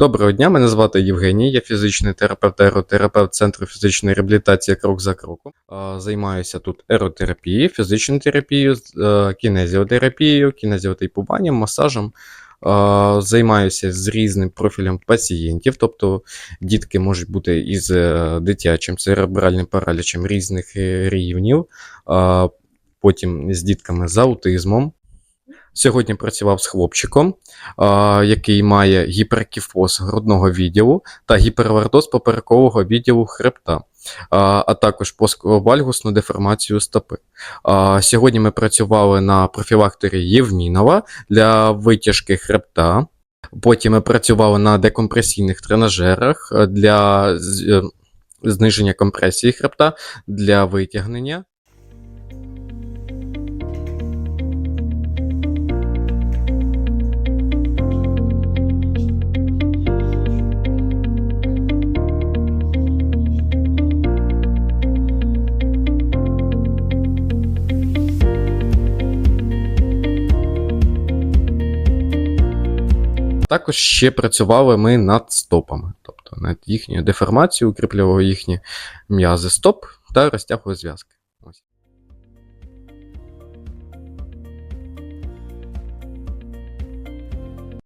Доброго дня, мене звати Євгеній, я фізичний терапевт, аеротерапевт Центру фізичної реабілітації крок за кроком. Займаюся тут еротерапією, фізичною терапією, е, кінезіотерапією, кінезіотейпуванням, масажем. Займаюся з різним профілем пацієнтів, тобто дітки можуть бути із е, дитячим церебральним паралічем різних рівнів, потім з дітками з аутизмом. Сьогодні працював з хлопчиком, а, який має гіперкіфоз грудного відділу та гіпервардоз поперекового відділу хребта, а, а також плосковальгусну деформацію стопи. А, Сьогодні ми працювали на профілакторі Євмінова для витяжки хребта. Потім ми працювали на декомпресійних тренажерах для е, зниження компресії хребта, для витягнення. Також ще працювали ми над стопами, тобто над їхньою деформацією, укріплювали їхні м'язи стоп та розтягували зв'язки.